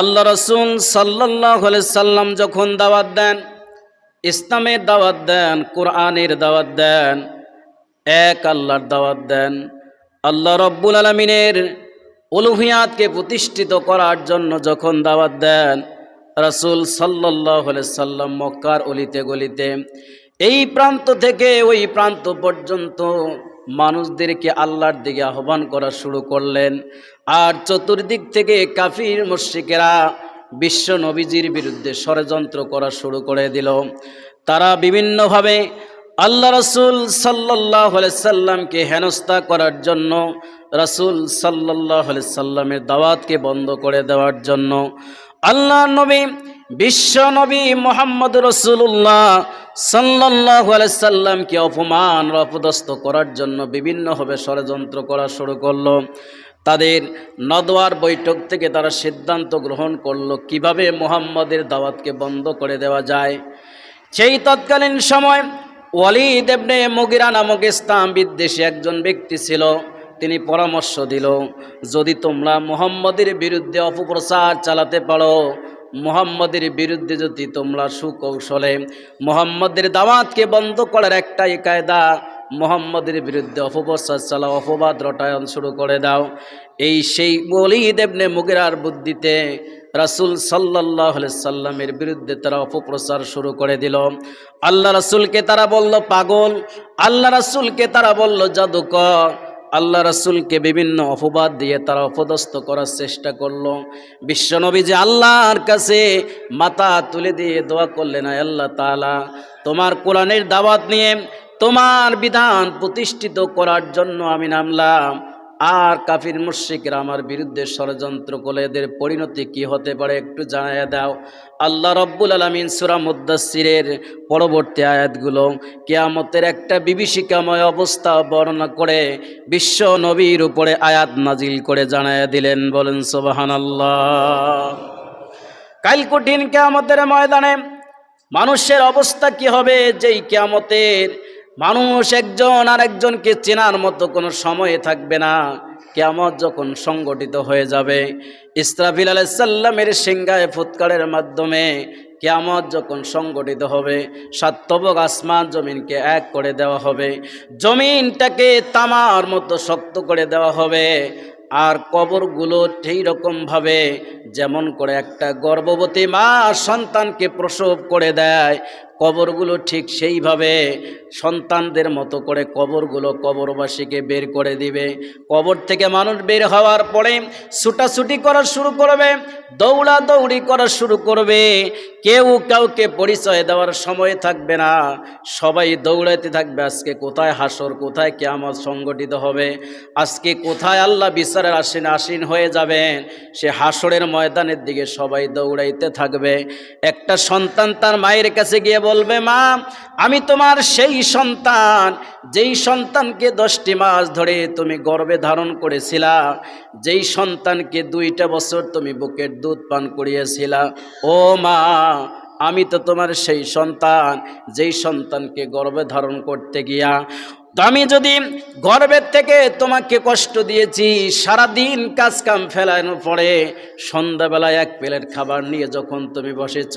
আল্লাহ রসুল সাল্লাহ সাল্লাম যখন দাওয়াত দেন, ইসলামের দাওয়াত দেন, কোরআনের দাওয়াত দেন, এক আল্লাহর দাওয়াত দেন, আল্লাহ রব্বুল আলমিনের উলুহিয়াতকে প্রতিষ্ঠিত করার জন্য যখন দাওয়াত দেন, রাসুল সাল্লাহ সাল্লাম মক্কার অলিতে গলিতে, এই প্রান্ত থেকে ওই প্রান্ত পর্যন্ত মানুষদেরকে আল্লাহর দিকে আহ্বান করা শুরু করলেন। আর চতুর্দিক থেকে কাফির মুশ্রিকেরা বিশ্ব নবীজির বিরুদ্ধে ষড়যন্ত্র করা শুরু করে দিল। তারা বিভিন্নভাবে আল্লাহ রসুল সাল্লাহ সাল্লামকে হেনস্থা করার জন্য, রসুল সাল্লাহ সাল্লামের দাওয়াতকে বন্ধ করে দেওয়ার জন্য আল্লাহ নবী বিশ্ব নবী মোহাম্মদ রসুল্লাহ সাল্লাহ সাল্লামকে অপমান অপদস্থ করার জন্য বিভিন্নভাবে ষড়যন্ত্র করা শুরু করল। তাদের নদওয়ার বৈঠক থেকে তারা সিদ্ধান্ত গ্রহণ করল কীভাবে মোহাম্মদের দাওয়াতকে বন্ধ করে দেওয়া যায়। সেই তৎকালীন সময় ওয়ালিদ এবনে মগিরা নামক ইসলাম বিদ্বেষী একজন ব্যক্তি ছিল। তিনি পরামর্শ দিল, যদি তোমরা মোহাম্মদের বিরুদ্ধে অপপ্রচার চালাতে পারো মোহাম্মদের বিরুদ্ধে যদি তোমরা সুকৌশলে মোহাম্মদের দাওয়াতকে বন্ধ করার একটাই কায়দা, মোহাম্মদের বিরুদ্ধে অপপ্রচার চালাও অপবাদ, রটায়ন শুরু করে দাও। এই সেই ওলিদ এবনে মুগিরার বুদ্ধিতে রাসুল সাল্লাহ সাল্লামের বিরুদ্ধে তারা অপপ্রচার শুরু করে দিল। আল্লাহ রাসুলকে তারা বলল, পাগল। আল্লাহ রাসুলকে তারা বলল, জাদুকর। আল্লাহ রাসুলকে বিভিন্ন অপবাদ দিয়ে তারা অপদস্থ করার চেষ্টা করল। বিশ্বনবী যে আল্লাহর কাছে মাথা তুলে দিয়ে দোয়া করলেন আল্লাহ তালা তোমার কোরআনের দাওয়াত নিয়ে তোমার বিধান প্রতিষ্ঠিত করার জন্য আমি নামলাম। আর কাফির মুশ্রিকরা আমার বিরুদ্ধে ষড়যন্ত্র করলে এদের পরিণতি কি হতে পারে একটু জানাইয়া দাও। আল্লাহ রব্বুল আলমিন সুরা মুদাসিরের পরবর্তী আয়াতগুলো কেয়ামতের একটা বিভীষিকাময় অবস্থা বর্ণনা করে বিশ্ব নবীর উপরে আয়াত নাজিল করে জানাইয়া দিলেন, বলেন সোবাহান আল্লাহ কাল কঠিন কেয়ামতের ময়দানে মানুষের অবস্থা কি হবে? যেই কেয়ামতের মানুষ একজন আর একজনকে চেনার মতো কোনো সময় থাকবে না। কেমত যখন সংগঠিত হয়ে যাবে, ইসরাফিল আলাইসাল্লামের সিংগায় ফুৎকারের মাধ্যমে কেয়ামত যখন সংগঠিত হবে সাত্তবক আসমান জমিনকে এক করে দেওয়া হবে, জমিনটাকে তামার মতো শক্ত করে দেওয়া হবে, আর কবরগুলো সেই রকমভাবে যেমন করে একটা গর্ভবতী মা সন্তানকে প্রসব করে দেয় কবরগুলো ঠিক সেইভাবে সন্তানদের মতো করে কবরগুলো কবরবাসীকে বের করে দিবে। কবর থেকে মানুষ বের হওয়ার পরে ছুটাছুটি করা শুরু করবে দৌড়া দৌড়ি করা শুরু করবে। কেউ কাউকে পরিচয় দেওয়ার সময় থাকবে না। সবাই দৌড়াইতে থাকবে, আজকে কোথায় হাসর কোথায় কেমন সংগঠিত হবে? আজকে কোথায় আল্লাহ বিচারের আসীন আসীন হয়ে যাবেন? সে হাসরের ময়দানের দিকে সবাই দৌড়াইতে থাকবে। একটা সন্তান তার মায়ের কাছে গিয়ে বলবে, মা, আমি তোমার সেই সন্তান, যেই সন্তানকে দশটি মাস ধরে তুমি গর্বে ধারণ করেছিলা, যেই সন্তানকে দুইটা বছর তুমি বুকের দুধ পান করিয়েছিলা। ও মা, আমি তো তোমার সেই সন্তান, যেই সন্তানকে গর্বে ধারণ করতে গিয়া তো আমি যদি গর্বের থেকে তোমাকে কষ্ট দিয়েছি, সারাদিন কাজ কাম ফেলানোর পরে সন্ধ্যাবেলায় এক প্লেট খাবার নিয়ে যখন তুমি বসেছ,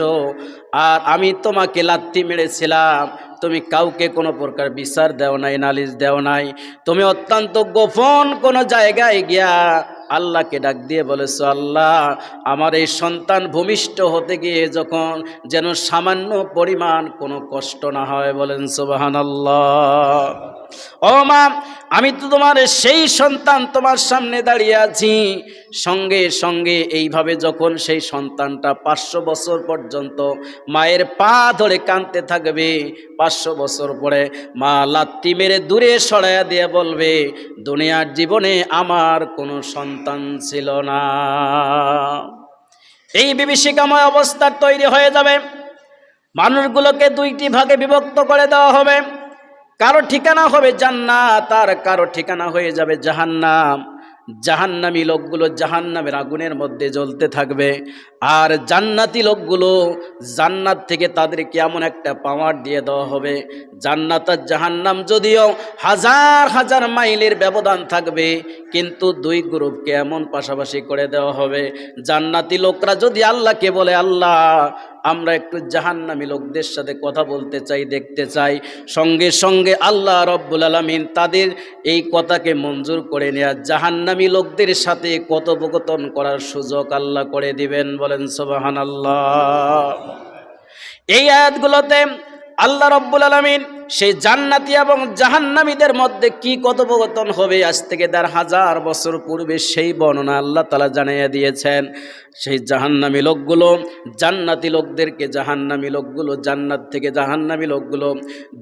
আর আমি তোমাকে লাত্তি মেরেছিলাম, তুমি কাউকে কোনো প্রকার বিচার দেও নাই, নালিশ দেও নাই, তুমি অত্যন্ত গোপন কোনো জায়গায় গিয়া আল্লাহকে ডাক দিয়ে বলেছ, আল্লাহ, আমার এই সন্তান ভূমিষ্ঠ হতে গিয়ে যখন যেন সামান্য পরিমাণ কোনো কষ্ট না হয়, বলেন সুবাহান আল্লাহ ও মা, আমি তো তোমার সেই সন্তান তোমার সামনে দাঁড়িয়ে আছি। সঙ্গে সঙ্গে এইভাবে যখন সেই সন্তানটা পাঁচশো বছর পর্যন্ত মায়ের পা ধরে কাঁদতে থাকবে, পাঁচশো বছর পরে মা লাত্তি মেরে দূরে সরাইয়া দিয়ে বলবে, দুনিয়ার জীবনে আমার কোনো সন্তান ছিল না। এই বিভীষিকাময় অবস্থার তৈরি হয়ে যাবে। মানুষগুলোকে দুইটি ভাগে বিভক্ত করে দেওয়া হবে। কারও ঠিকানা হবে জান্নাত, আর কারও ঠিকানা হয়ে যাবে জাহান্নাম। জাহান্নামী লোকগুলো জাহান্নামের আগুনের মধ্যে জ্বলতে থাকবে। আর জান্নাতি লোকগুলো জান্নাত থেকে তাদেরকে এমন একটা পাওয়ার দিয়ে দেওয়া হবে। জান্নাত আর জাহান্নাম যদিও হাজার হাজার মাইলের ব্যবধান থাকবে, কিন্তু দুই গ্রুপকে এমন পাশাপাশি করে দেওয়া হবে। জান্নাতি লোকরা যদি আল্লাহকে বলে, আল্লাহ আমরা একটু জাহান্নামী লোকদের সাথে কথা বলতে চাই, দেখতে চাই। সঙ্গে সঙ্গে আল্লাহ রব্বুল আলমিন তাদের এই কথাকে মঞ্জুর করে নেওয়া জাহান্নামী লোকদের সাথে কথোপকথন করার সুযোগ আল্লাহ করে দিবেন, বলেন সোবাহান আল্লাহ এই আয়াতগুলোতে আল্লাহ রব্বুল আলমিন সেই জান্নাতি এবং জাহান্নামীদের মধ্যে কি কথোপকথন হবে? আজ থেকে দেড় হাজার বছর পূর্বে সেই বর্ণনা আল্লাহ তালা জানিয়ে দিয়েছেন। সেই জাহান্নামী লোকগুলো, জান্নাতি লোকদেরকে জাহান্নামী লোকগুলো, জান্নাত থেকে জাহান্নামী লোকগুলো,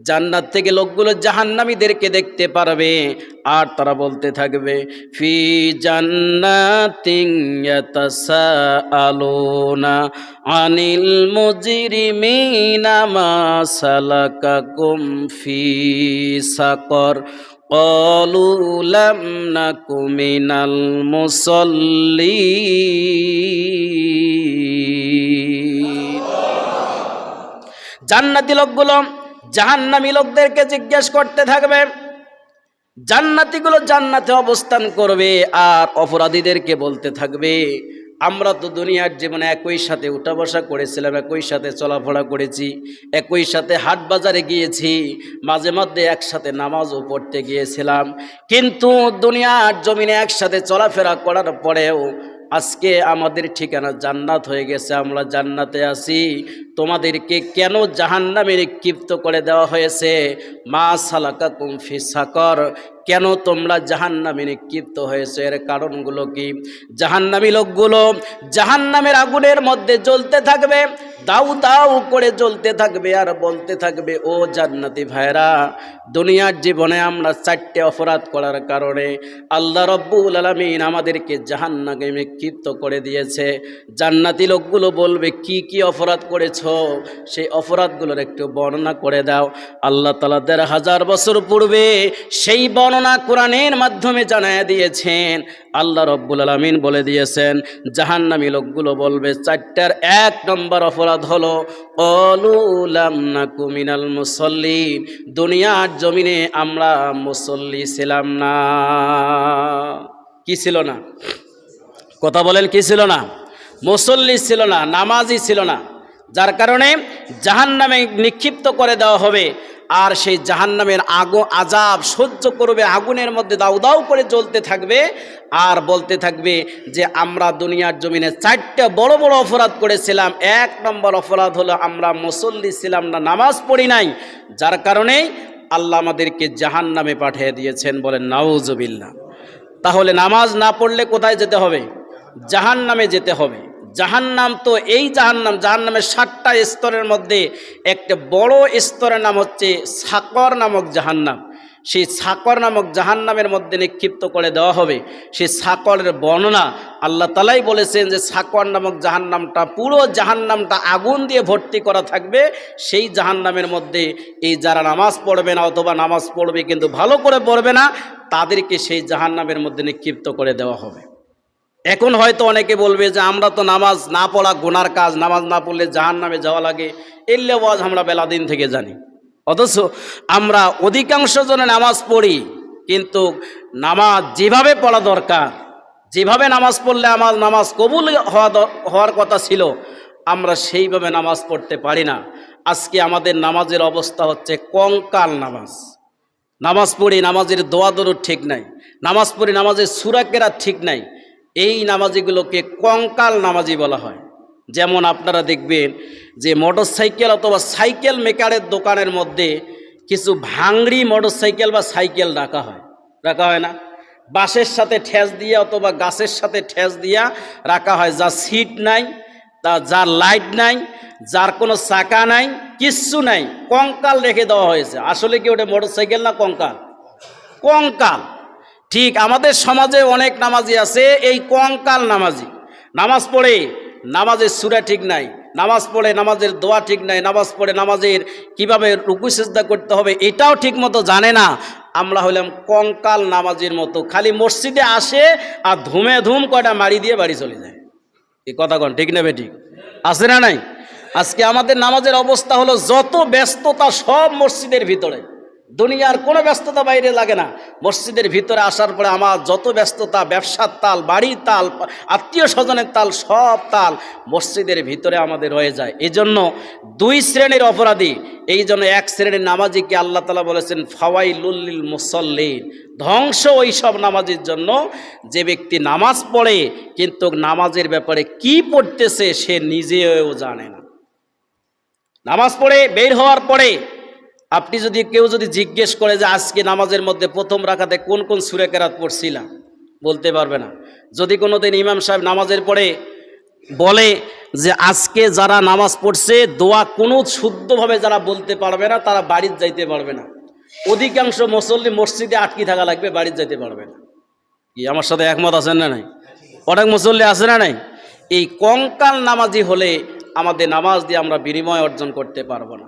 জান্নাত থেকে লোকগুলো জাহান্নামীদেরকে দেখতে পারবে। আর তারা বলতে থাকবে, ফি জান্নাতিং ইয়াতাসাআলুনা আনিল মুজরিমিনা মা সালাকাকুম ফি সাকর قالوا لم نك من المصلين জান্নাতি লোকগুলো জাহান্নামী লোকদেরকে জিজ্ঞেস করতে থাকবে জান্নাতিগুলো জান্নাতে অবস্থান করবে আর অপরাধীদেরকে বলতে থাকবে আমরা তো দুনিয়ার জীবনে একই সাথে উঠা বসা করেছিলাম, একই সাথে চলাফেরা করেছি, একই সাথে হাট বাজারে গিয়েছি, মাঝে মধ্যে একসাথে নামাজও পড়তে গিয়েছিলাম। কিন্তু দুনিয়ার জমিনে একসাথে চলাফেরা করার পরেও আজকে আমাদের ঠিকানা জান্নাত হয়ে গেছে, আমরা জান্নাতে আছি। তোমাদেরকে কেন জাহান্নামে নিক্ষিপ্ত করে দেওয়া হয়েছে? মা সালাকা কুমফি সাকর। কেন তোমরা জাহান্নামে নিক্ষিপ্ত হয়েছে? এর কারণগুলো কি? জাহান্নামী লোকগুলো জাহান্নামের আগুনের মধ্যে জ্বলতে থাকবে, দাউ দাউ করে জ্বলতে থাকবে আর বলতে থাকবে, ও জান্নাতি ভাইরা দুনিয়ার জীবনে আমরা চারটে অপরাধ করার কারণে আল্লাহ রব্বুল আলমিন আমাদেরকে জাহান্নাকে নিক্ষিপ্ত করে দিয়েছে। জান্নাতি লোকগুলো বলবে, কি কি অপরাধ করেছ? সেই অপরাধগুলোর একটু বর্ণনা করে দাও। আল্লাহ তালা দেড় হাজার বছর পূর্বে সেই বর্ণনা কোরআনের মাধ্যমে জানায় দিয়েছেন। আল্লাহ রব্বুল আলমিন বলে দিয়েছেন, জাহান্নামী লোকগুলো বলবে, চারটার এক নম্বর অপরাধ হলো না কুমিনাল মুসল্লি দুনিয়ার জমিনে আমরা মুসল্লি ছিলাম না। কি ছিল না? কথা বলেন, কি ছিল না? মুসল্লি ছিল না নামাজই ছিল না। যার কারণে জাহান্নামে নিক্ষিপ্ত করে দেওয়া হবে। আর সেই জাহান্নামের আগো আজাব সহ্য করবে, আগুনের মধ্যে দাউ দাউ করে জ্বলতে থাকবে আর বলতে থাকবে যে, আমরা দুনিয়ার জমিনে চারটা বড় বড় অপরাধ করেছিলাম। এক নম্বর অপরাধ হলো, আমরা মুসল্লি ছিলাম না, নামাজ পড়ি নাই। যার কারণেই আল্লাহ আমাদেরকে জাহান্নামে পাঠিয়ে দিয়েছেন বলেন নাউজবিল্লা তাহলে নামাজ না পড়লে কোথায় যেতে হবে? জাহান নামে যেতে হবে। জাহান্নাম তো এই জাহান্নাম, জাহান্নামের সাতটা স্তরের মধ্যে একটা বড় স্তরের নাম হচ্ছে সাকর নামক জাহান্নাম। সেই সাকর নামক জাহান্নামের মধ্যে নিক্ষিপ্ত করে দেওয়া হবে। সেই সাকরের বর্ণনা আল্লাহ তালাই বলেছেন যে সাকর নামক জাহান্নামটা, পুরো জাহান্নামটা আগুন দিয়ে ভর্তি করা থাকবে। সেই জাহান্নামের মধ্যে এই যারা নামাজ পড়বে না অথবা নামাজ পড়বে কিন্তু ভালো করে পড়বে না, তাদেরকে সেই জাহান্নামের মধ্যে নিক্ষিপ্ত করে দেওয়া হবে। এখন হয়তো অনেকে বলবে যে আমরা তো নামাজ না পড়া গোনার কাজ, নামাজ না পড়লে জাহান নামে যাওয়া লাগে। এর লেওয়াজ আমরা বেলা দিন থেকে জানি। অথচ আমরা অধিকাংশ জনে নামাজ পড়ি, কিন্তু নামাজ যেভাবে পড়া দরকার, যেভাবে নামাজ পড়লে আমার নামাজ কবুল হওয়া হওয়ার কথা ছিল, আমরা সেইভাবে নামাজ পড়তে পারি না। আজকে আমাদের নামাজের অবস্থা হচ্ছে কঙ্কাল নামাজ। নামাজ পড়ি, নামাজের দোয়া দরুদ ঠিক নাই। নামাজ পড়ি, নামাজের সুরাকেরা ঠিক নাই। এই নামাজিগুলোকে কঙ্কাল নামাজি বলা হয়। যেমন আপনারা দেখবেন যে মোটর সাইকেল অথবা সাইকেল মেকারের দোকানের মধ্যে কিছু ভাঙড়ি মোটর সাইকেল বা সাইকেল রাখা হয়। রাখা হয় না। বাঁশের সাথে ঠেস দিয়ে অথবা গাছের সাথে ঠেস দিয়া রাখা হয় যা সিট নাই, তা যার লাইট নাই, যার কোনো চাকা নাই, কিচ্ছু নাই। কঙ্কাল রেখে দেওয়া হয়েছে। আসলে কি ওটা মোটর সাইকেল না কঙ্কাল? কঙ্কাল। ঠিক আমাদের সমাজে অনেক নামাজি আছে, এই কঙ্কাল নামাজি। নামাজ পড়ে, নামাজের সুরা ঠিক নাই, নামাজ পড়ে, নামাজের দোয়া ঠিক নাই, নামাজ পড়ে, নামাজের কীভাবে রুকু সেজদা করতে হবে এটাও ঠিক মতো জানে না। আমরা হলাম কঙ্কাল নামাজের মতো, খালি মসজিদে আসে আর ধুমে ধুম কয়টা মারি দিয়ে বাড়ি চলে যায়। এই কথা কন, ঠিক নেবে ঠিক আছে না নাই? আজকে আমাদের নামাজের অবস্থা হলো যত ব্যস্ততা সব মসজিদের ভিতরে। দুনিয়ার কোনো ব্যস্ততা বাইরে লাগে না। মসজিদের ভিতরে আসার পরে আমার যত ব্যস্ততা, ব্যবসার তাল, বাড়ির তাল, আত্মীয় স্বজনের তাল, সব তাল মসজিদের ভিতরে আমাদের রয়ে যায়। এই জন্য দুই শ্রেণির অপরাধী, এই জন্য এক শ্রেণির নামাজিকে আল্লাহ তালা বলেছেন ফাওয়াই লুল্লিল মুসল্লিন। ধ্বংস ওই সব নামাজের জন্য। যে ব্যক্তি নামাজ পড়ে, কিন্তু নামাজের ব্যাপারে কি পড়তেছে, সে নিজেও জানে না। নামাজ পড়ে, বের হওয়ার পরে আপনি যদি কেউ যদি জিজ্ঞেস করে যে আজকে নামাজের মধ্যে প্রথম রাখাতে কোন কোন সুরে কেরাত পড়ছিলাম বলতে পারবে না। যদি কোনো দিন ইমাম সাহেব নামাজের পরে বলে যে আজকে যারা নামাজ পড়ছে, দোয়া কোনো শুদ্ধভাবে যারা বলতে পারবে না, তারা বাড়ির যাইতে পারবে না। অধিকাংশ মুসল্লি মসজিদে আটকি থাকা লাগবে বাড়ির যাইতে পারবে না। কি, আমার সাথে একমত আছেন না নাই? অনেক মুসল্লি আছে না নাই? এই কঙ্কাল নামাজি হলে আমাদের নামাজ দিয়ে আমরা বিনিময় অর্জন করতে পারব না।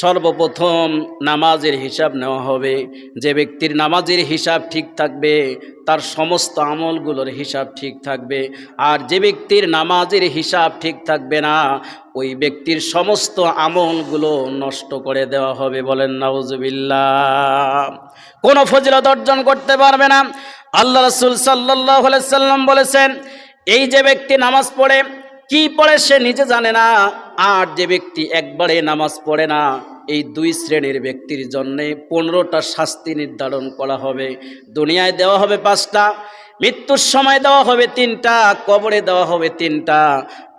সর্বপ্রথম নামাজের হিসাব নেওয়া হবে। যে ব্যক্তির নামাজের হিসাব ঠিক থাকবে, তার সমস্ত আমলগুলোর হিসাব ঠিক থাকবে। আর যে ব্যক্তির নামাজের হিসাব ঠিক থাকবে না, ওই ব্যক্তির সমস্ত আমলগুলো নষ্ট করে দেওয়া হবে বলেন নাউজুবিল্লাহ। কোনো ফজিলত অর্জন করতে পারবে না। আল্লাহ রসুল সাল্লাহ সাল্লাম বলেছেন, এই যে ব্যক্তি নামাজ পড়ে, কি পড়ে সে নিজে জানে না। আর যে ব্যক্তি একবারে নামাজ পড়ে না, এই দুই শ্রেণির ব্যক্তির জন্যে পনেরোটা শাস্তি নির্ধারণ করা হবে। দুনিয়ায় দেওয়া হবে পাঁচটা, মৃত্যুর সময় দেওয়া হবে তিনটা, কবরে দেওয়া হবে তিনটা।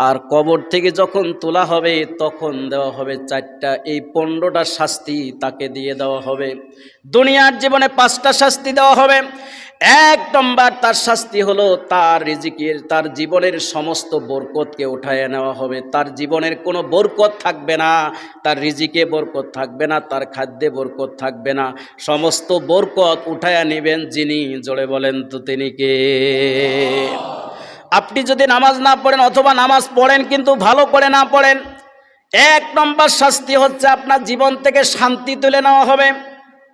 আর কবর থেকে যখন তোলা হবে, তখন দেওয়া হবে চারটা। এই পনেরোটা শাস্তি তাকে দিয়ে দেওয়া হবে। দুনিয়ার জীবনে পাঁচটা শাস্তি দেওয়া হবে। এক নম্বর তার শাস্তি হলো তার রিজিকের, তার জীবনের সমস্ত বরকতকে উঠায় নেওয়া হবে। তার জীবনের কোনো বরকত থাকবে না, তার রিজিকে বরকত থাকবে না, তার খাদ্যে বরকত থাকবে না। সমস্ত বরকত উঠায়া নেবেন যিনি, জোরে বলেন তো তিনি কে? আপনি যদি নামাজ না পড়েন অথবা নামাজ পড়েন কিন্তু ভালো করে না পড়েন, এক নম্বর শাস্তি হচ্ছে আপনার জীবন থেকে শান্তি তুলে নেওয়া হবে।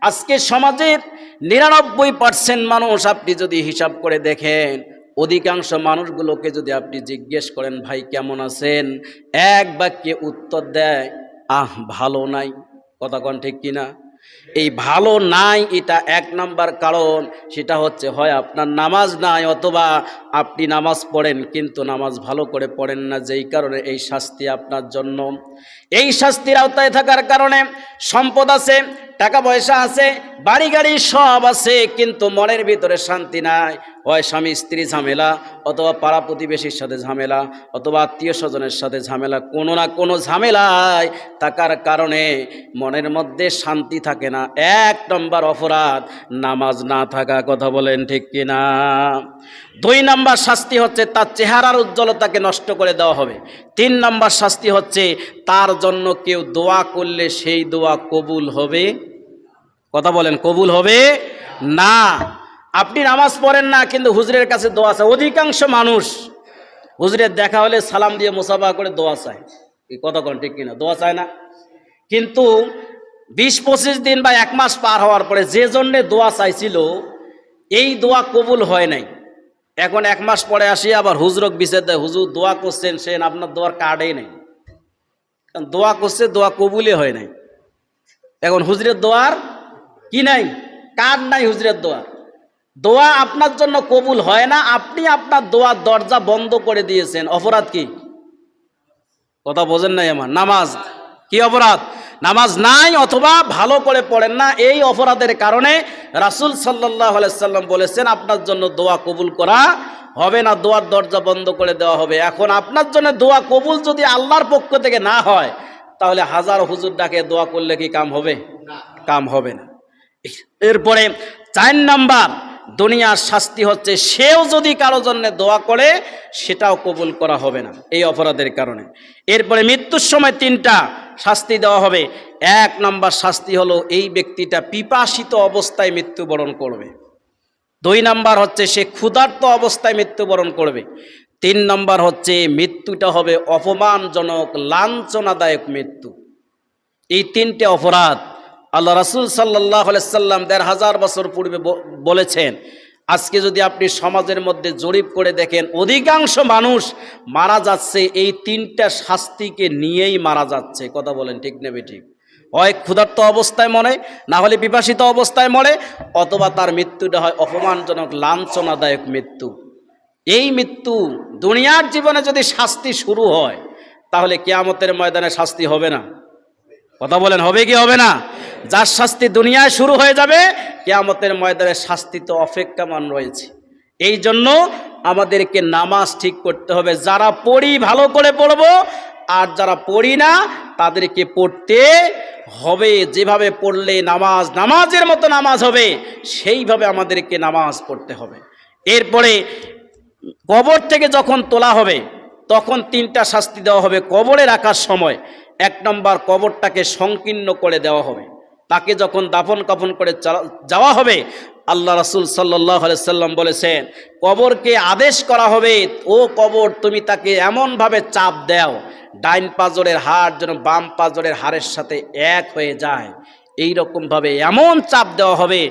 আজকে সমাজের নিরানব্বই পার্সেন্ট মানুষ আপনি যদি হিসাব করে দেখেন, অধিকাংশ মানুষগুলোকে যদি আপনি জিজ্ঞেস করেন, ভাই, কেমন আছেন? এক বাক্যে উত্তর দেয়, আহ, ভালো নাই। কথা কন ঠিক কিনা? এই ভালো নাই, এটা এক নাম্বার কারণ, সেটা হচ্ছে, হয় আপনার নামাজ নাই অথবা আপনি নামাজ পড়েন, কিন্তু নামাজ ভালো করে পড়েন না, যেই কারণে এই শাস্তি আপনার জন্য। এই শাস্তির আওতায় থাকার কারণে সম্পদ আছে, টাকা পয়সা আছে বাড়ি গাড়ি সব আছে, কিন্তু মনের ভিতরে শান্তি নাই হয় স্বামী, স্ত্রী ঝামেলা অথবা পাড়া প্রতিবেশীর সাথে ঝামেলা অথবা আত্মীয় স্বজনের সাথে ঝামেলা, কোনো না কোনো ঝামেলায় থাকার কারণে মনের মধ্যে শান্তি থাকে না। এক নম্বর অপরাধ, নামাজ না থাকা, কথা বলেন ঠিক কিনা? দুই নম্বর শাস্তি হচ্ছে তার চেহারার উজ্জ্বলতাকে নষ্ট করে দেওয়া হবে। তিন নম্বর শাস্তি হচ্ছে তার জন্য কেউ দোয়া করলে সেই দোয়া কবুল হবে। কথা বলেন, কবুল হবে না। আপনি নামাজ পড়েন না, কিন্তু হুজুরের কাছে দোয়া চায়। অধিকাংশ মানুষ হুজুরের দেখা হলে সালাম দিয়ে মুসাফা করে দোয়া চায়। কোন ঠিক কিনা? দোয়া চায় না। কিন্তু বিশ পঁচিশ দিন বা এক মাস পার হওয়ার পরে যে জন্যে দোয়া চাইছিল, এই দোয়া কবুল হয় নাই। এখন এক মাস পরে আসি আবার হুজরক বিচার দেয়। হুজুর দোয়া করছেন, সে আপনার দোয়ার কার্ডেই নেই। কারণ দোয়া করছে, দোয়া কবুলে হয় নাই। এখন হুজরের দোয়ার কি নাই? কার্ড নাই হুজরের দোয়ার। দোয়া আপনার জন্য কবুল হয় না আপনি আপনার দোয়ার দরজা বন্ধ করে দিয়েছেন। অপরাধ কি? কথা বোঝেন নাই আমার। নামাজ। কি অপরাধ? নামাজ নাই অথবা ভালো করে পড়েন না এই অপরাধের কারণে রাসুল সাল্লাহ সাল্লাম বলেছেন আপনার জন্য দোয়া কবুল করা হবে না দোয়ার দরজা বন্ধ করে দেওয়া হবে। এখন আপনার জন্য দোয়া কবুল যদি আল্লাহর পক্ষ থেকে না হয় তাহলে হাজার হুজুর ডাকে দোয়া করলে কি কাম হবে? কাম হবে না। এরপরে চার নাম্বার দুনিয়ার শাস্তি হচ্ছে, সেও যদি কারও জন্য দোয়া করে, সেটাও কবুল করা হবে না, এই অপরাধের কারণে। এরপরে মৃত্যুর সময় তিনটা শাস্তি দেওয়া হবে। এক নম্বর শাস্তি হলো, এই ব্যক্তিটা পিপাসিত অবস্থায় মৃত্যুবরণ করবে। দুই নাম্বার হচ্ছে, সে ক্ষুধার্ত অবস্থায় মৃত্যুবরণ করবে। তিন নাম্বার হচ্ছে, মৃত্যুটা হবে অপমানজনক, লাঞ্ছনাদায়ক মৃত্যু। এই তিনটে অপরাধ আল্লাহ রাসুল সাল্লাহ সাল্লাম দেড় হাজার বছর পূর্বে বলেছেন, আজকে যদি আপনি সমাজের মধ্যে জরিপ করে দেখেন, অধিকাংশ মানুষ মারা যাচ্ছে, এই তিনটা শাস্তিকে নিয়েই মারা যাচ্ছে। কথা বলেন ঠিক নেবে ঠিক হয় ক্ষুধার্ত অবস্থায় মরে, না হলে বিভাসিত অবস্থায় মরে, অথবা তার মৃত্যুটা হয় অপমানজনক, লাঞ্ছনাদায়ক মৃত্যু। এই মৃত্যু দুনিয়ার জীবনে যদি শাস্তি শুরু হয়, তাহলে কেয়ামতের ময়দানে শাস্তি হবে না। কথা বলেন, হবে কি হবে না? যার শাস্তি দুনিয়ায় শুরু হয়ে যাবে, কেয়ামতের ময়দানে শাস্তি তো অপেক্ষামান রয়েছে। এই জন্য আমাদেরকে নামাজ ঠিক করতে হবে। যারা পড়ি ভালো করে পড়ব, আর যারা পড়ি না, তাদেরকে পড়তে হবে। যেভাবে পড়লে নামাজ নামাজের মতো নামাজ হবে, সেইভাবে আমাদেরকে নামাজ পড়তে হবে। এরপরে কবর থেকে যখন তোলা হবে, তখন তিনটা শাস্তি দেওয়া হবে। কবরে রাখার সময়, এক নম্বর কবরটাকে সংকীর্ণ করে দেওয়া হবে। তাকে যখন দাফন কাফন করে যাওয়া হবে, আল্লাহ রাসুল সাল্লাহ সাল্লাম বলেছেন, কবরকে আদেশ করা হবে, ও কবর তুমি তাকে এমনভাবে চাপ দাও, ডাইন পাজরের হাড় যেন বাম পাজরের হাড়ের সাথে এক হয়ে যায়। এই রকমভাবে এমন চাপ দেওয়া হবে,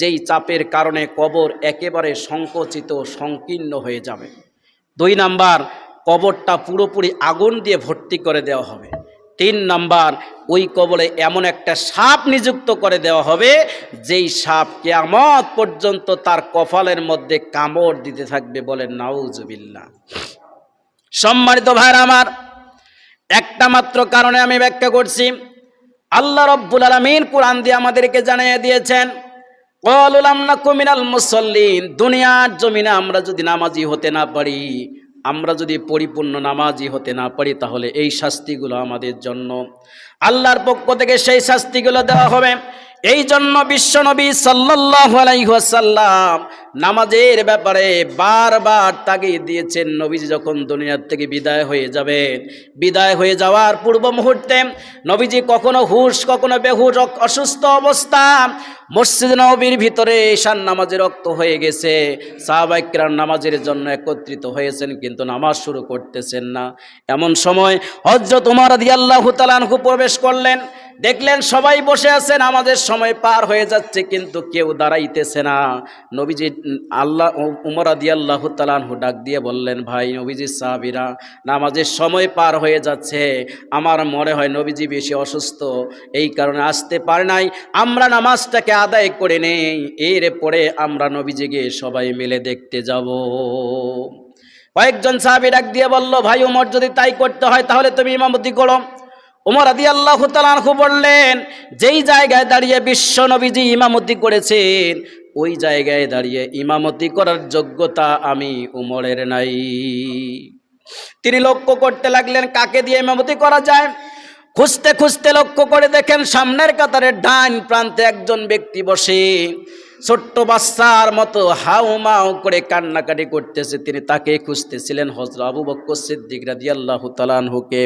যেই চাপের কারণে কবর একেবারে সংকোচিত, সংকীর্ণ হয়ে যাবে। দুই নাম্বার, কবরটা পুরোপুরি আগুন দিয়ে ভর্তি করে দেওয়া হবে। তিন নাম্বার, ওই কবরে এমন একটা সাপ নিযুক্ত করে দেওয়া হবে, যেই সাপ কেয়ামত পর্যন্ত তার কপালের মধ্যে কামড় দিতে থাকবে বলেন নাউজুবিল্লা সম্মানিত ভাইরা আমার, একটা মাত্র কারণে আমি ব্যাখ্যা করছি। আল্লাহ রব্বুল আলমিন কোরআন দিয়ে আমাদেরকে জানিয়ে দিয়েছেন কলুলাম না কুমিনাল মুসল্লিন দুনিয়ার জমিনে আমরা যদি নামাজি হতে না পারি আমরা যদি পরিপূর্ণ নামাজি হতে না পারি, তাহলে এই শাস্তিগুলো আমাদের জন্য। আল্লাহর পক্ষ থেকে সেই শাস্তিগুলো দেওয়া হবে। এই জন্য বিশ্বনবী সাল্লাহ আলাইসাল্লাম নামাজের ব্যাপারে বারবার তাগিদ দিয়েছেন নবীজি যখন দুনিয়ার থেকে বিদায় হয়ে যাবেন বিদায় হয়ে যাওয়ার পূর্ব মুহূর্তে নবীজি কখনো হুশ, কখনো বেহুশ, অসুস্থ অবস্থা মসজিদ নবীর ভিতরে ঈশান নামাজের রক্ত হয়ে গেছে। সাহাবাইকরাম নামাজের জন্য একত্রিত হয়েছেন কিন্তু নামাজ শুরু করতেছেন না। এমন সময় হজরত উমর রাদিয়াল্লাহু তাআলাহু প্রবেশ করলেন। দেখলেন সবাই বসে আছেন আমাদের সময় পার হয়ে যাচ্ছে কিন্তু কেউ দাঁড়াইতেছে না। নবীজি আল্লাহ উমর আদি আল্লাহ তালানহু ডাক দিয়ে বললেন, ভাই নবীজি সাহাবিরা, নামাজের সময় পার হয়ে যাচ্ছে। আমার মনে হয় নবীজি বেশি অসুস্থ। এই কারণে আসতে পারে নাই। আমরা নামাজটাকে আদায় করে নেই। এর পরে আমরা নবীজিকে সবাই মিলে দেখতে যাব। কয়েকজন সাহাবি ডাক দিয়ে বলল, ভাই উমর, যদি তাই করতে হয় তাহলে তুমি ইমামতি করো। উমর আদি আল্লাহ তালানহু বললেন, যেই জায়গায় দাঁড়িয়ে বিশ্ব নবীজি ইমামতি করেছেন ওই জায়গায় দাঁড়িয়ে ইমামতি করার যোগ্যতা আমি উমরের নাই। তিনি লক্ষ্য করতে লাগলেন, কাকে দিয়ে ইমামতি করা যায়? খুঁজতে খুঁজতে লক্ষ্য করে দেখেন সামনের কাতারে ডান প্রান্তে একজন ব্যক্তি বসে। ছোট্ট বাচ্চার মতো হাউ মাউ করে কান্নাকাটি করতেছে। তিনি তাকে খুঁজতেছিলেন হজর আবু বক্কর সিদ্দিক রাদিয়াল্লাহু তালানহুকে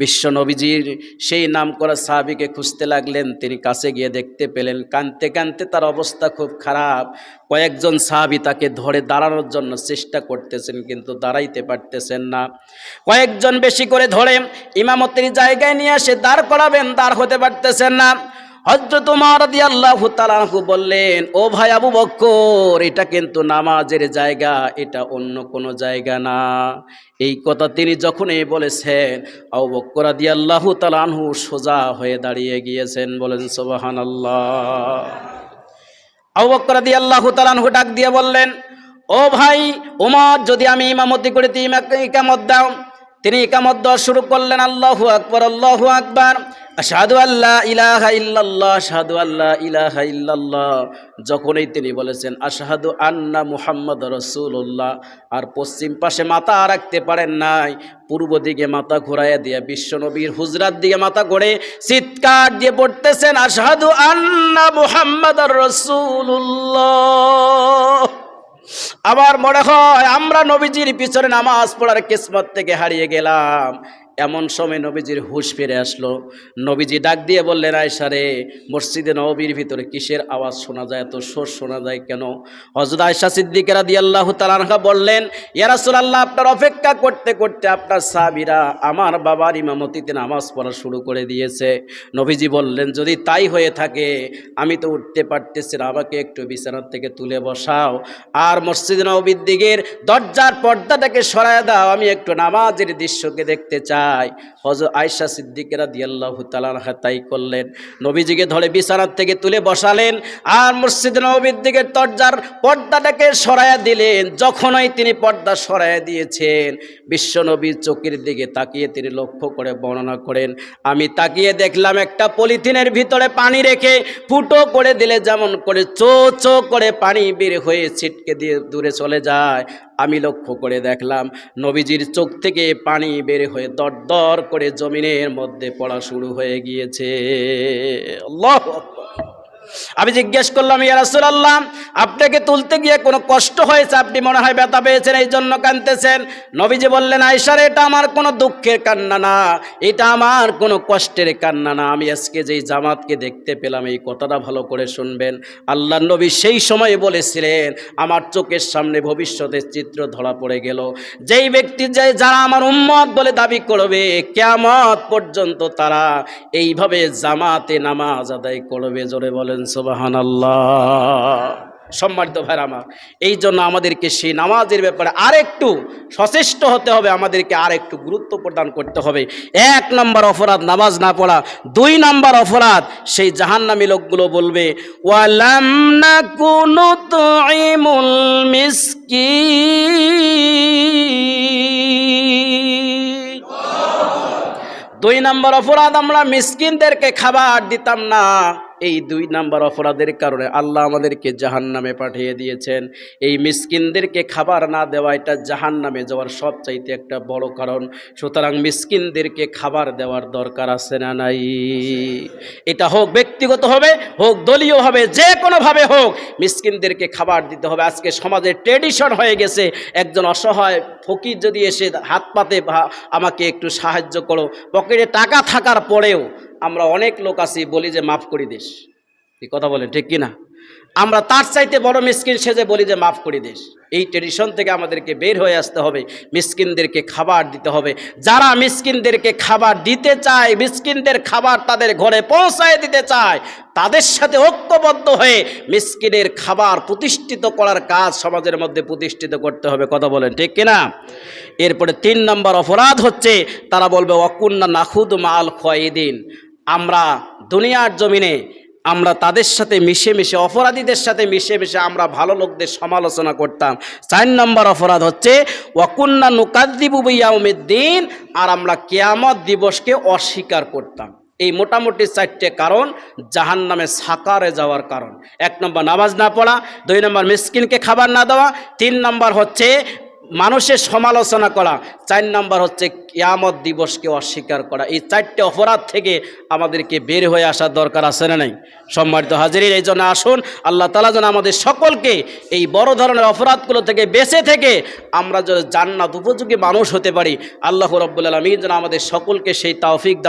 বিশ্ব নবীজির সেই নাম করা সাহাবিকে খুঁজতে লাগলেন। তিনি কাছে গিয়ে দেখতে পেলেন, কানতে কানতে তার অবস্থা খুব খারাপ। কয়েকজন সাহাবি তাকে ধরে দাঁড়ানোর জন্য চেষ্টা করতেছেন, কিন্তু দাঁড়াইতে পারতেছেন না। কয়েকজন বেশি করে ধরে, ইমামতির জায়গায় নিয়ে এসে দাঁড় করাবেন, দাঁড় হতে পারতেছেন না। হজরত উমর রাদিয়াল্লাহু তাআলাহু বললেন, ও ভাই আবু বক্কর, এটা কিন্তু নামাজের জায়গা, এটা অন্য কোনো জায়গা না। এই কথা তিনি যখনই বলেছেন, আবু বক্কর রাদিয়াল্লাহু তাআলাহু সোজা হয়ে দাঁড়িয়ে গিয়েছেন, বলেন সোবাহান সুবহানাল্লাহ। আবু বক্কর রাদিয়াল্লাহু তাআলাহু ডাক দিয়ে বললেন, ও ভাই উমর, যদি আমি ইমামতি করি তুমি ইকামত দাও। তিনি ইকামত দেওয়া শুরু করলেন, আল্লাহু আকবার আল্লাহু আকবার। আশহাদু আল্লাহ ইলাহা ইল্লাল্লাহ, আশহাদু আল্লাহ ইলাহা ইল্লাল্লাহ। যখনই তিনি বলেছেন, আশহাদু আন্না মুহাম্মদ রাসূলুল্লাহ, আর পশ্চিম পাশে মাথা রাখতে পারেন নাই, পূর্ব দিকে মাথা ঘোরাইয়া দিয়ে বিশ্বনবীর হুজরাত দিকে মাথা ঘোরে চিৎকার দিয়ে পড়তেছেন আশহাদু আন্না মুহাম্মদ রাসূলুল্লাহ। আমার মনে হয়, আমরা নবীজির পিছনে নামাজ পড়ার কিসমত থেকে হারিয়ে গেলাম। এমন সময় নবীজির হুশ ফিরে আসলো। নবীজি ডাক দিয়ে বললেন আয়সা রে, মসজিদে নবীর ভিতরে কিসের আওয়াজ শোনা যায়? এত সোর শোনা যায় কেন? হজরত আয়সা সিদ্দিকেরা দিয়ে আল্লাহ তালানহা বললেন ইয়ারাসুল আল্লাহ আপনার অপেক্ষা করতে করতে আপনার সাবিরা আমার বাবার ইমামতিতে নামাজ পড়া শুরু করে দিয়েছে। নবীজি বললেন, যদি তাই হয়ে থাকে, আমি তো উঠতে পারতেছি না। আমাকে একটু বিছানার থেকে তুলে বসাও। আর মসজিদ নবীর দিকের দরজার পর্দাটাকে সরায় দাও। আমি একটু নামাজের দৃশ্যকে দেখতে চাই। হজ আয়সা সিদ্দিকেরা দিয়াল্লাহ তালানহা তাই করলেন। নবীজিকে ধরে বিছানার থেকে তুলে বসালেন আর মসজিদ নবীর দিকের দরজার পর্দাটাকে সরাইয়া দিলেন। যখনই তিনি পর্দা সরাইয়া দিয়েছেন, বিশ্ব নবীর চোখের দিকে তাকিয়ে তিনি লক্ষ্য করে বর্ণনা করেন, আমি তাকিয়ে দেখলাম একটা পলিথিনের ভিতরে পানি রেখে ফুটো করে দিলে যেমন করে চো চো করে পানি বের হয়ে ছিটকে দিয়ে দূরে চলে যায়। আমি লক্ষ্য করে দেখলাম নবীজির চোখ থেকে পানি বের হয়ে দর দর করে জমিনের মধ্যে পড়া শুরু হয়ে গিয়েছে আল্লাহু। আমি জিজ্ঞেস করলাম, ইয়া রাসূলুল্লাহ, আপনাকে তুলতে গিয়ে কোনো কষ্ট হয়েছে? আপনি মনে হয় ব্যথা পেয়েছেন, এই জন্য কাঁদতেছেন? নবীজি বললেন আয়সার এটা আমার কোনো দুঃখের কান্না না। এটা আমার কোনো কষ্টের কান্না না। আমি আজকে যেই জামাতকে দেখতে পেলাম, এই কথাটা ভালো করে শুনবেন। আল্লাহ নবী সেই সময় বলেছিলেন, আমার চোখের সামনে ভবিষ্যতের চিত্র ধরা পড়ে গেল। যেই ব্যক্তি যে, যারা আমার উম্মত বলে দাবি করবে, কেয়ামত পর্যন্ত তারা এইভাবে জামাতে নামাজ আদায় করবে। জোরে বলেন সোবাহান আল্লাহ সম্মানিত ভাইরা আমার, এই জন্য আমাদেরকে সেই নামাজের ব্যাপারে আরেকটু সচেষ্ট হতে হবে, আমাদেরকে আরেকটু গুরুত্ব প্রদান করতে হবে। এক নম্বর অপরাধ, নামাজ না পড়া। দুই নম্বর অপরাধ, সেই জাহান্নামী লোকগুলো বলবে, ওয়ালাম না কোনো দুই নম্বর অপরাধ, আমরা মিসকিনদেরকে খাবার দিতাম না। এই দুই নাম্বার অপরাধের কারণে আল্লাহ আমাদেরকে জাহান নামে পাঠিয়ে দিয়েছেন। এই মিসকিনদেরকে খাবার না দেওয়া এটা জাহান নামে যাওয়ার সবচাইতে একটা বড় কারণ। সুতরাং মিসকিনদেরকে খাবার দেওয়ার দরকার আছে না নাই? এটা হোক ব্যক্তিগত হবে, হোক দলীয় হবে, যে কোনোভাবে হোক, মিসকিনদেরকে খাবার দিতে হবে। আজকে সমাজের ট্রেডিশন হয়ে গেছে, একজন অসহায় ফকির যদি এসে হাত পাতে আমাকে একটু সাহায্য করো, পকেটে টাকা থাকার পরেও আমরা অনেক লোক আছি, বলি যে মাফ করি দিস। এই কথা বলেন, ঠিক কিনা? আমরা তার চাইতে বড় মিসকিন সেজে বলি যে মাফ করি দিস। এই ট্রেডিশন থেকে আমাদেরকে বের হয়ে আসতে হবে, মিসকিনদেরকে খাবার দিতে হবে। যারা মিসকিনদেরকে খাবার দিতে চায়, মিসকিনদের খাবার তাদের ঘরে পৌঁছায় দিতে চায়, তাদের সাথে ঐক্যবদ্ধ হয়ে মিসকিনের খাবার প্রতিষ্ঠিত করার কাজ সমাজের মধ্যে প্রতিষ্ঠিত করতে হবে। কথা বলেন, ঠিক কিনা? এরপরে তিন নম্বর অপরাধ হচ্ছে, তারা বলবে অকুন্না নাখুদ মাল খয়েদিন আমরা দুনিয়ার জমিনে আমরা তাদের সাথে মিশে মিশে, অপরাধীদের সাথে মিশে মিশে আমরা ভালো লোকদের সমালোচনা করতাম। চার নম্বর অপরাধ হচ্ছে, ওয়াকুন্না নুকাদ্দিবু বিয়াউমিদ্দিন, আর আমরা কেয়ামত দিবসকে অস্বীকার করতাম। এই মোটামুটি চারটে কারণ জাহান নামে সাকারে যাওয়ার কারণ। এক নম্বর নামাজ না পড়া, দুই নম্বর মিসকিনকে খাবার না দেওয়া, তিন নম্বর হচ্ছে মানুষের সমালোচনা করা, চার নাম্বার হচ্ছে কিয়ামত দিবসকে অস্বীকার করা। এই চারটে অপরাধ থেকে আমাদেরকে বের হয়ে আসার দরকার আছে না নাই? সম্মানিত হাজির এই জন্য আসুন, আল্লাহ তালা যেন আমাদের সকলকে এই বড় ধরনের অপরাধগুলো থেকে বেঁচে থেকে আমরা যেন জান্নাত উপযোগী মানুষ হতে পারি। আল্লাহ রব্বুল আলমী যেন আমাদের সকলকে সেই তাওফিক